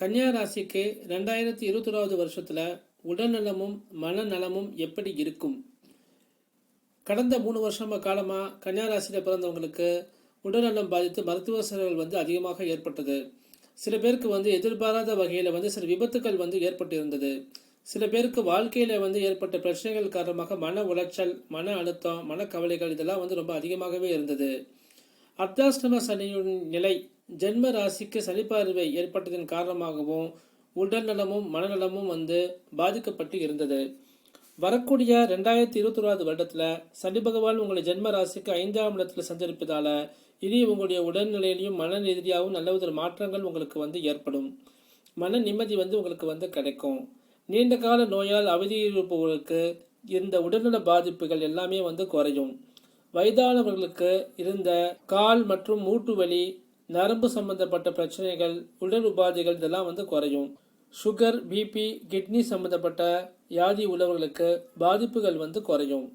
கன்னியா ராசிக்கு ரெண்டாயிரத்தி இருபத்தொராவது வருஷத்தில் உடல்நலமும் மனநலமும் எப்படி இருக்கும்? கடந்த மூணு வருஷம் காலமாக கன்னியா ராசியில் பிறந்தவங்களுக்கு உடல்நலம் பாதித்து மருத்துவ செலவுகள் வந்து அதிகமாக ஏற்பட்டது. சில பேருக்கு வந்து எதிர்பாராத வகையில் வந்து சில விபத்துக்கள் வந்து ஏற்பட்டு இருந்தது சில பேருக்கு வாழ்க்கையில் வந்து ஏற்பட்ட பிரச்சனைகள் காரணமாக மன உளைச்சல் மன அழுத்தம் மனக்கவலைகள் இதெல்லாம் வந்து ரொம்ப அதிகமாகவே இருந்தது. அர்த்தாஷ்டம சனியின் நிலை ஜென்ம ராசிக்கு சனிப்பார்வை ஏற்பட்டதன் காரணமாகவும் உடல் நலமும் மனநலமும் வந்து பாதிக்கப்பட்டு இருந்தது. வரக்கூடிய ரெண்டாயிரத்தி இருபத்தி ஒராவது வருடத்துல சனி பகவான் உங்களை ஜென்ம ராசிக்கு ஐந்தாம் இடத்துல சஞ்சரிப்பதால இனி உங்களுடைய உடல்நிலையிலையும் மன ரீதியாகவும் நல்ல வித மாற்றங்கள் உங்களுக்கு வந்து ஏற்படும். மன நிம்மதி வந்து உங்களுக்கு வந்து கிடைக்கும். நீண்ட கால நோயால் அவதியிருப்பவர்களுக்கு இந்த உடல்நல பாதிப்புகள் எல்லாமே வந்து குறையும். வயதானவர்களுக்கு இருந்த கால் மற்றும் மூட்டு வலி நரம்பு சம்பந்தப்பட்ட பிரச்சனைகள் உடல் உபாதைகள் இதெல்லாம் வந்து குறையும். சுகர் பிபி கிட்னி சம்பந்தப்பட்ட வியாதி உள்ளவர்களுக்கு பாதிப்புகள் வந்து குறையும்.